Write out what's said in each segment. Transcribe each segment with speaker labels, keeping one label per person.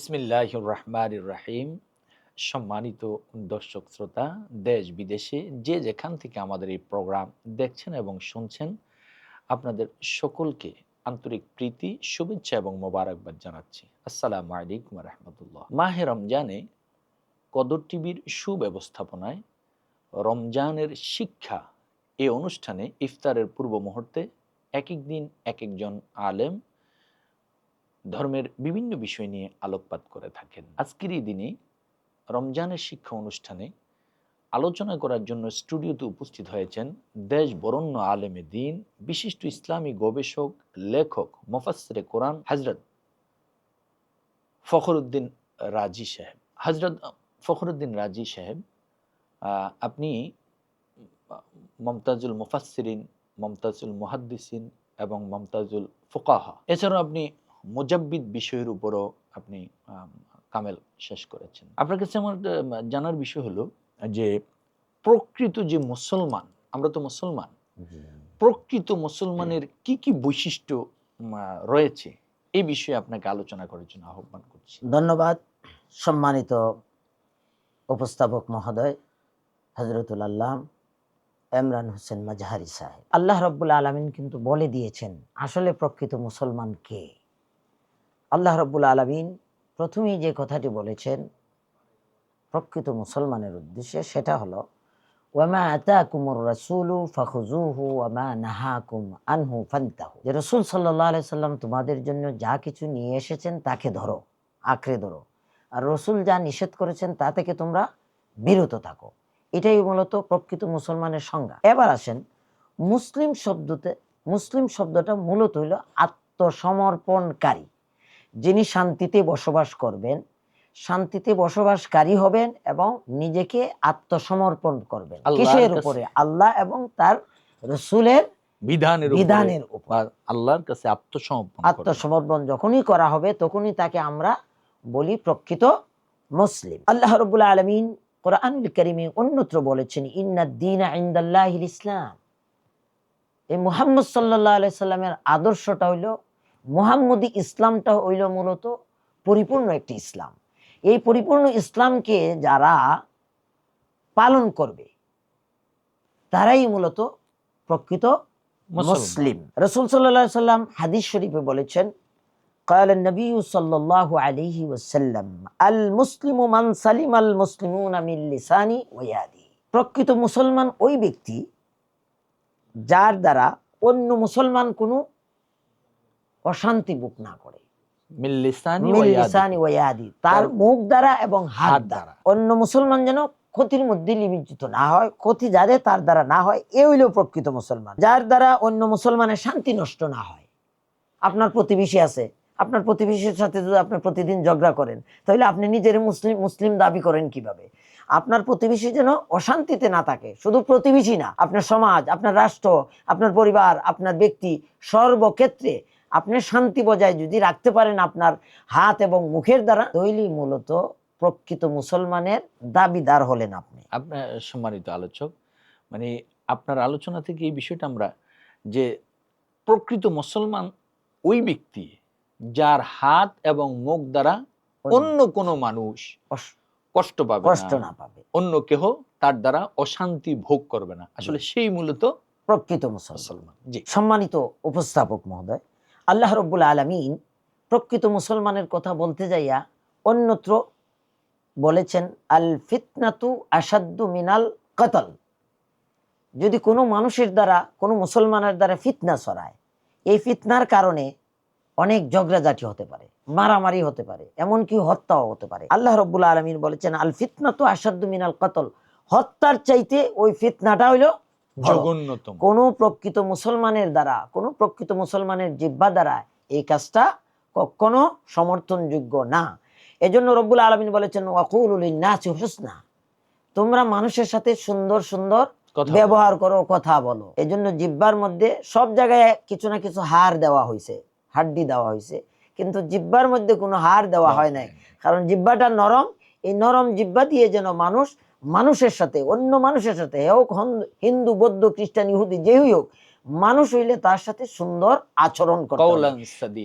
Speaker 1: বিসমিল্লাহ রহমান রাহিম সম্মানিত দর্শক শ্রোতা, দেশ, বিদেশে যে যেখান থেকে আমাদের এই প্রোগ্রাম দেখছেন এবং শুনছেন, আপনাদের সকলকে আন্তরিক প্রীতি, শুভেচ্ছা এবং মোবারকবাদ জানাচ্ছি। আসসালামু আলাইকুম রহমতুল্লাহ মাহে রমজানে কদর টিভির সুব্যবস্থাপনায় রমজানের শিক্ষা এ অনুষ্ঠানে ইফতারের পূর্ব মুহূর্তে এক এক দিন এক একজন আলেম ধর্মের বিভিন্ন বিষয় নিয়ে আলোকপাত করে থাকেন। আজকের এই দিনে রমজানের শিক্ষা অনুষ্ঠানে আলোচনা করার জন্য স্টুডিওতে উপস্থিত হয়েছেন দেশ বরণ্য আলেমে দিন, বিশিষ্ট ইসলামী গবেষক, লেখক মোফাসরে কোরআন হজরত ফখরুদ্দিন রাজি সাহেব। হজরত ফখরুদ্দিন রাজি সাহেব আপনি মমতাজুল মুফাসসিরিন, মমতাজুল মুহাদ্দিসিন এবং মমতাজুল ফোকাহা। এছাড়াও আপনি মুজাব্বিদ বিষয়ের উপরও আপনি কামেল শেষ করেছেন। আপনার কাছে আমার জানার বিষয় হলো যে প্রকৃত যে মুসলমান, আমরা তো মুসলমান, প্রকৃত মুসলমানের কি কি বৈশিষ্ট্য রয়েছে? এই বিষয়ে আপনাকে আলোচনা করার জন্য আহ্বান করছি।
Speaker 2: ধন্যবাদ। সম্মানিত উপস্থাপক মহোদয় হজরতুল আল্লাহ এমরান হোসেন মাজহারি সাহেব। আল্লাহ রব্বুল আলমিন কিন্তু বলে দিয়েছেন, আসলে প্রকৃত মুসলমান কে? আল্লাহ রব্বুল আলমিন প্রথমেই যে কথাটি বলেছেন প্রকৃত মুসলমানের উদ্দেশ্যে, সেটা হলো, ওয়ামা আতাকুমুর রাসূলু ফাখুজুহু ওয়ামা নাহাকুম আনহু ফান্তাহু। যে রাসূল সাল্লাল্লাহু আলাইহি সাল্লাম তোমাদের জন্য যা কিছু নিয়ে এসেছেন তাকে ধরো, আঁকড়ে ধরো। আর রসুল যা নিষেধ করেছেন তা থেকে তোমরা বিরত থাকো। এটাই মূলত প্রকৃত মুসলমানের সংজ্ঞা। এবার আসেন, মুসলিম শব্দতে, মুসলিম শব্দটা মূলত হইল আত্মসমর্পণকারী। যিনি শান্তিতে বসবাস করবেন শান্তিতে বসবাসকারী হবেন এবং নিজেকে আত্মসমর্পণ করবেন। কিসের উপরে? আল্লাহ এবং তার রসুলের
Speaker 1: বিধানের
Speaker 2: বিধানের উপর।
Speaker 1: আল্লাহর কাছে আত্মসমর্পণ
Speaker 2: আত্মসমর্পণ যখনই করা হবে তখনই তাকে আমরা বলি প্রকৃত মুসলিম। আল্লাহ রবুল্লা আলমিন কোরআনুল করিমে অন্যত্র বলেছেন ইন্নাদ্দিন ইন্দাল্লাহিল ইসলাম। এই মুহাম্মদ সাল্লাহ আলাই সাল্লামের আদর্শটা হইল মুহাম্মদি ইসলামটা হইল মূলত পরিপূর্ণ একটি ইসলাম এই পরিপূর্ণ ইসলামকে যারা পালন করবে তারাই মূলত প্রকৃত
Speaker 1: মুসলমান।
Speaker 2: মুসলিম রসুল সাল্লাহ সাল্লাম হাদিস শরীফে বলেছেন قال النبي صلى الله عليه وسلم المسلم من سلم المسلمون من لساني ويدي প্রকৃত মুসলমান ওই ব্যক্তি যার দ্বারা অন্য মুসলমান কোনো অশান্তি বুক না করে। তার মুখ দ্বারা এবং হাত দ্বারা। অন্য মুসলমান যেন ক্ষতির মধ্যে নিমজ্জিত না হয় ক্ষতি যাদের তার দ্বারা না হয় এ হইল প্রকৃত মুসলমান। যার দ্বারা অন্য মুসলমানের শান্তি নষ্ট না হয়। আপনার প্রতিবেশী আছে। আপনার প্রতিবেশীর সাথে যদি আপনি প্রতিদিন ঝগড়া করেন তাহলে আপনি নিজের মুসলিম মুসলিম দাবি করেন কীভাবে? আপনার প্রতিবেশী যেন অশান্তিতে না থাকে। শুধু প্রতিবেশী না আপনার সমাজ আপনার রাষ্ট্র আপনার পরিবার আপনার ব্যক্তি সর্বক্ষেত্রে আপনি শান্তি বজায় যদি রাখতে পারেন আপনার হাত এবং মুখের দ্বারা তৈলি মূলত প্রকৃত মুসলমানের দাবিদার হলেন আপনি।
Speaker 1: আপনার সম্মানিত আলোচক মানে আপনার আলোচনা থেকে এই বিষয়টা আমরা যে প্রকৃত মুসলমান ওই ব্যক্তি যার হাত এবং মুখ দ্বারা অন্য কোনো মানুষ কষ্ট পাবে
Speaker 2: কষ্ট
Speaker 1: না
Speaker 2: পাবে।
Speaker 1: অন্য কেহ তার দ্বারা অশান্তি ভোগ করবে না। আসলে সেই মূলত
Speaker 2: প্রকৃত মুসলমান।
Speaker 1: মুসলমান জি।
Speaker 2: সম্মানিত উপস্থাপক মহোদয় আল্লাহ রব্বুল আলমিন প্রকৃত মুসলমানের কথা বলতে যাইয়া অন্যত্র বলেছেন, আল ফিতনাতু আসাদ্দু মিনাল কতল যদি কোনো মানুষের দ্বারা, কোনো মুসলমানের দ্বারা ফিতনা ছড়ায়, এই ফিতনার কারণে অনেক ঝগড়াঝাটি হতে পারে, মারামারি হতে পারে, এমনকি হত্যাও হতে পারে আল্লাহ রব্বুল আলমিন বলেছেন, আল ফিতনাতু আসাদ্দু মিনাল কতল হত্যার চাইতে ওই ফিতনাটা হইল।
Speaker 1: জঘন্যতম।
Speaker 2: কোনো প্রকৃত মুসলমানের দ্বারা কোনো প্রকৃত মুসলমানের জিব্বা দ্বারা এই কাজটা কখনো সমর্থনযোগ্য না। এজন্য রব্বুল আলমিন বলেছেন ওয়াকুল হুসনা। তোমরা মানুষের সাথে সুন্দর সুন্দর ব্যবহার করো কথা বলো। এজন্য জিব্বার মধ্যে সব জায়গায় কিছু না কিছু হার দেওয়া হয়েছে হাড্ডি দেওয়া হয়েছে। কিন্তু জিব্বার মধ্যে কোনো হার দেওয়া হয় নাই। কারণ জিব্বাটা নরম এই নরম জিব্বা দিয়ে যেন মানুষ মানুষের সাথে অন্য মানুষের সাথে হোক হিন্দু বৌদ্ধ খ্রিস্টান ইহুদি যেই হোক মানুষ হইলে তার সাথে সুন্দর আচরণ করতে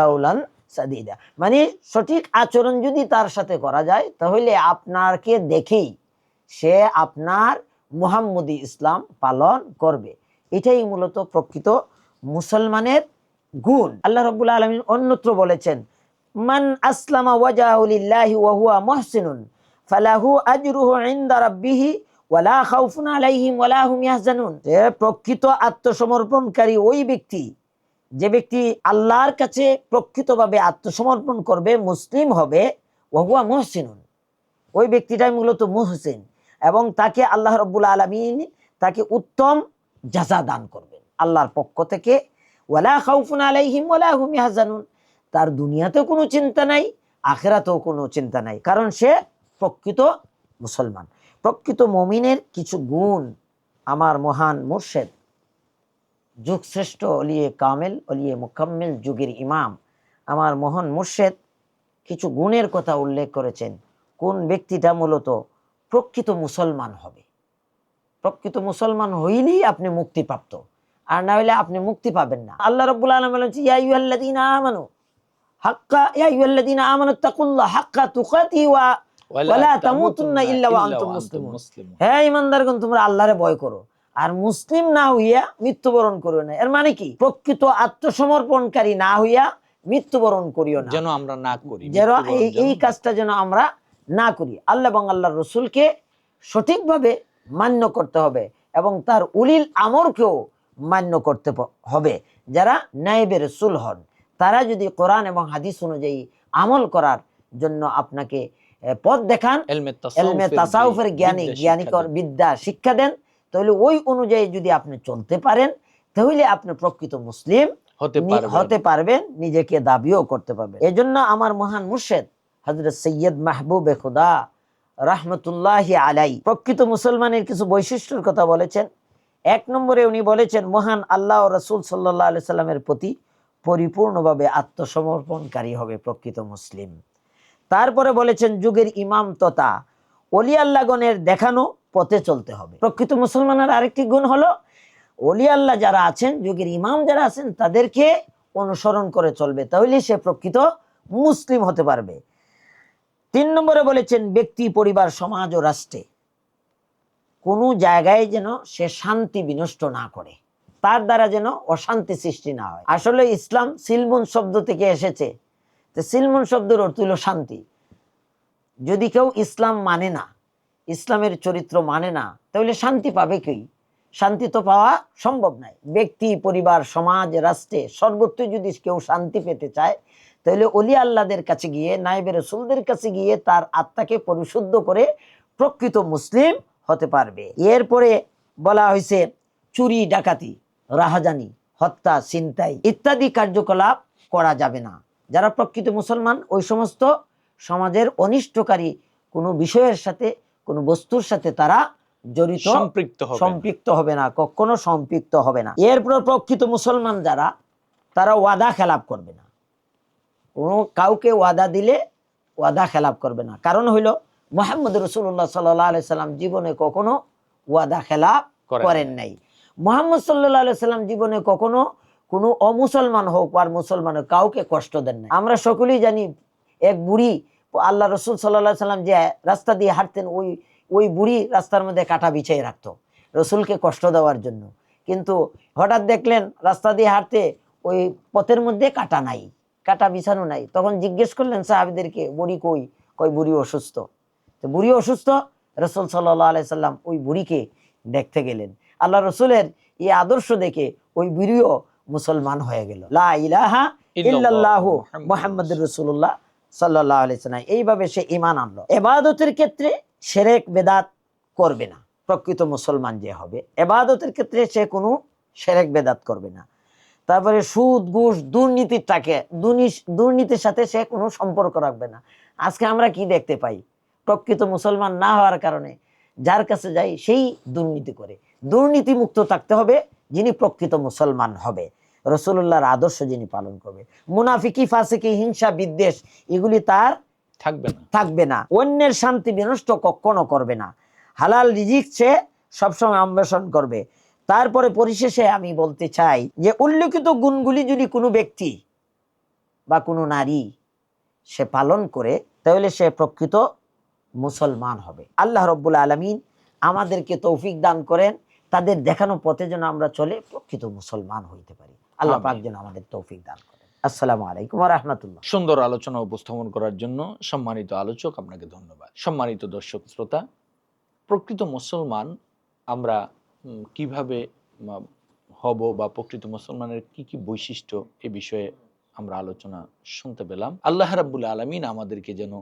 Speaker 2: কাউলান সাদিদা। মানে সঠিক আচরণ যদি তার সাথে করা যায় তাহলে আপনাকে দেখেই সে আপনার মুহাম্মদি ইসলাম পালন করবে। এটাই মূলত প্রকৃত মুসলমানের গুণ। আল্লাহ রব্বুল আলমিন অন্যত্র বলেছেন মান আসলামা ওয়াজাহুলিল্লাহি ওয়া হুয়া মুহসিনুন। ফালাহু আজরুহু ইনদা রাব্বিহি ওয়ালা খাউফুন আলাইহিম ওয়ালা হুম ইয়াহজানুন। যে প্রকৃত আত্মসমর্পণকারী ওই ব্যক্তি, যে ব্যক্তি আল্লাহর কাছে প্রকৃতভাবে আত্মসমর্পণ করবে, মুসলিম হবে, ওহুয়া মুহসিনুন। ওই ব্যক্তিটাই মূলত মুহসিন এবং তাকে আল্লাহ রব্বুল আলমিন তাকে উত্তম জাজা দান করবেন আল্লাহর পক্ষ থেকে। ওয়ালা খাউফুন আলাইহিম ওয়ালা হুম ইয়াহজানুন। তার দুনিয়াতেও কোনো চিন্তা নাই, আখেরাতেও কোনো চিন্তা নাই, কারণ সে প্রকৃত মুসলমান, প্রকৃত মমিনের কিছু গুণ আমার মহান মুর্শেদ। যুগ শ্রেষ্ঠ অলিয়ে কামেল, অলিয়ে মুকাম্মেল যুগের ইমাম। আমার মহান মুর্শেদ কিছু গুণের কথা উল্লেখ করেছেন। কোন ব্যক্তিটা মূলত প্রকৃত মুসলমান হবে? প্রকৃত মুসলমান হইলেই আপনি মুক্তিপ্রাপ্ত, আর না হইলে আপনি মুক্তি পাবেন না। আল্লাহ রব্বুল আলম বলেছে আমানু, হাক্কা, ইয়া আইয়ুহাল্লাযীনা আমানু তাকুল্লাহ হাক্কা তুকাতি ওয়া ওয়ালা তামুতুন্না ইল্লা ওয়া আনতুম মুসলিমুন।
Speaker 1: মুসলিমুন।
Speaker 2: তোমরা আল্লাহরে ভয় করো। আর মুসলিম না হইয়া মৃত্যুবরণ করিও না। এর মানে কি? প্রকৃত আত্মসমর্পণকারী না হইয়া মৃত্যুবরণ করিও না।
Speaker 1: যেন আমরা না করি
Speaker 2: যেন এই কাজটা যেন আমরা না করি। আল্লাহ এবং আল্লাহর রসুলকে সঠিকভাবে মান্য করতে হবে এবং তার উলিল আমরকেও মান্য করতে হবে। যারা নাইবে রসুল হন তারা যদি কোরআন এবং হাদিস অনুযায়ী আমল করার জন্য আপনাকে পথ দেখান
Speaker 1: এলমে
Speaker 2: তাসাউফের জ্ঞানী জ্ঞানী কর- বিদ্যা শিক্ষা দেন। তাহলে ওই অনুযায়ী যদি আপনি চলতে পারেন তাহলে আপনি প্রকৃত মুসলিম
Speaker 1: হতে
Speaker 2: পারবেন। নিজেকে দাবিও করতে পারবেন। এজন্য আমার মহান মুর্শেদ হজরত সৈয়দ মাহবুবে খুদা রাহমতুল্লাহ আলাই প্রকৃত মুসলমানের কিছু বৈশিষ্ট্যের কথা বলেছেন। এক নম্বরে উনি বলেছেন মহান আল্লাহ রসুল সাল্লাহ আলি সাল্লামের প্রতি পরিপূর্ণভাবে আত্মসমর্পণকারী হবে প্রকৃত মুসলিম। তারপরে বলেছেন, যুগের ইমাম তথা অলি আল্লাগণের দেখানো পথে চলতে হবে। প্রকৃত মুসলমানের আরেকটি গুণ হলো, অলি আল্লাহ যারা আছেন, যুগের ইমাম যারা আছেন, তাদেরকে অনুসরণ করে চলবে। তাহলে সে প্রকৃত মুসলিম হতে পারবে। তিন নম্বরে বলেছেন, ব্যক্তি, পরিবার, সমাজ ও রাষ্ট্রে কোনো জায়গায় যেন সে শান্তি বিনষ্ট না করে, তার দ্বারা যেন অশান্তি সৃষ্টি না হয়। আসলে ইসলাম সিলমুন শব্দ থেকে এসেছে। তো সিলমুন শব্দের অর্থ হলো শান্তি। যদি কেউ ইসলাম মানে না, ইসলামের চরিত্র মানে না, তাহলে শান্তি পাবে কি শান্তি তো পাওয়া সম্ভব নয় ব্যক্তি, পরিবার, সমাজ, রাষ্ট্রে সর্বত্র যদি কেউ শান্তি পেতে চায়, তাহলে অলি আল্লাদের কাছে গিয়ে নাইবের রসুলদের কাছে গিয়ে তার আত্মাকে পরিশুদ্ধ করে প্রকৃত মুসলিম হতে পারবে। এরপরে বলা হয়েছে, চুরি, ডাকাতি, রাহাজানি, হত্যা, ছিনতাই ইত্যাদি কার্যকলাপ করা যাবে না। যারা প্রকৃত মুসলমান ওই সমস্ত সমাজের অনিষ্টকারী কোনো বিষয়ের সাথে কোনো বস্তুর সাথে তারা জড়িত
Speaker 1: সম্পৃক্ত
Speaker 2: সম্পৃক্ত হবে না কখনো সম্পৃক্ত হবে না। এরপর প্রকৃত মুসলমান যারা তারা ওয়াদা খেলাপ করবে না। কোনো কাউকে ওয়াদা দিলে ওয়াদা খেলাপ করবে না। কারণ হইল মোহাম্মদ রসুল্লাহ সাল্লাহ সাল্লাম জীবনে কখনো ওয়াদা খেলাপ
Speaker 1: করেন
Speaker 2: করেন নাই। মোহাম্মদ সাল্লাহ সাল্লাম জীবনে কখনো কোনো অমুসলমান হোক আর মুসলমান হোক কাউকে কষ্ট দেন না আমরা সকলেই জানি এক বুড়ি, আল্লাহ রসুল সাল্লাহ সাল্লাম যে রাস্তা দিয়ে হাঁটতেন, ওই ওই বুড়ি রাস্তার মধ্যে কাটা বিছিয়ে রাখতো রসুলকে কষ্ট দেওয়ার জন্য। কিন্তু হঠাৎ দেখলেন রাস্তা দিয়ে হাঁটতে ওই পথের মধ্যে কাটা নাই, কাটা বিছানো নাই। তখন জিজ্ঞেস করলেন, সাহাবিদেরকে বুড়ি কই? কই বুড়ি অসুস্থ। তো বুড়ি অসুস্থ, রসুল সাল্লাহ আলাইসাল্লাম ওই বুড়িকে দেখতে গেলেন। আল্লাহ রসুলের এই আদর্শ দেখে ওই বুড়িও মুসলমান হয়ে গেল। লা ইলাহা ইল্লাল্লাহু মুহাম্মাদুর রাসূলুল্লাহ। সাল্লাল্লাহু আলাইহি সাল্লাম এইভাবে সে ঈমান আনলো। ইবাদতের ক্ষেত্রে শিরক বেদাত করবে না। প্রকৃত মুসলমান যে হবে ইবাদতের ক্ষেত্রে সে কোনো শিরক বেদাত করবে না। তারপরে সুদ ঘুষ দুর্নীতির টাকে দুর্নীতির সাথে সে কোনো সম্পর্ক রাখবে না। আজকে আমরা কি দেখতে পাই? প্রকৃত মুসলমান না হওয়ার কারণে যার কাছে যাই সেই দুর্নীতি করে। দুর্নীতি মুক্ত থাকতে হবে যিনি প্রকৃত মুসলমান হবে। রসুল্লাহর আদর্শ যিনি পালন করবে। মুনাফিকি ফাসিকি হিংসা বিদ্বেষ এগুলি তার
Speaker 1: থাকবে না।
Speaker 2: থাকবে না। অন্যের শান্তি বিনষ্ট কখনো করবে না। হালাল রিজিক সে সবসময় অন্বেষণ করবে। তারপরে পরিশেষে আমি বলতে চাই যে উল্লেখিত গুণগুলি যদি কোনো ব্যক্তি বা কোনো নারী সে পালন করে তাহলে সে প্রকৃত মুসলমান হবে। আল্লাহ রব্বুল আলমিন আমাদেরকে তৌফিক দান করেন। তাদের দেখানো পথে যেন আমরা চলে প্রকৃত মুসলমান হইতে পারি। আল্লাহ পাক যেন আমাদের তৌফিক দান করেন। আসসালামু আলাইকুম রহমতুল্লাহ।
Speaker 1: সুন্দর আলোচনা উপস্থাপন করার জন্য সম্মানিত আলোচক আপনাকে ধন্যবাদ। সম্মানিত দর্শক শ্রোতা প্রকৃত মুসলমান আমরা কীভাবে হব বা প্রকৃত মুসলমানের কি কি বৈশিষ্ট্য এ বিষয়ে আমরা আলোচনা শুনতে পেলাম। আল্লাহ রাব্বুল আলমিন আমাদেরকে যেন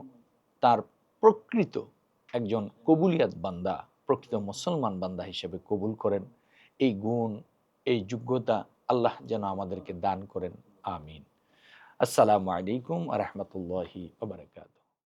Speaker 1: তার প্রকৃত একজন কবুলিয়াত বান্দা প্রকৃত মুসলমান বান্দা হিসেবে কবুল করেন। এই গুণ, এই যোগ্যতা আল্লাহ যেন আমাদেরকে দান করেন। আমিন। আসসালামু আলাইকুম রহমতুল্লাহি রহমতুল্লাহি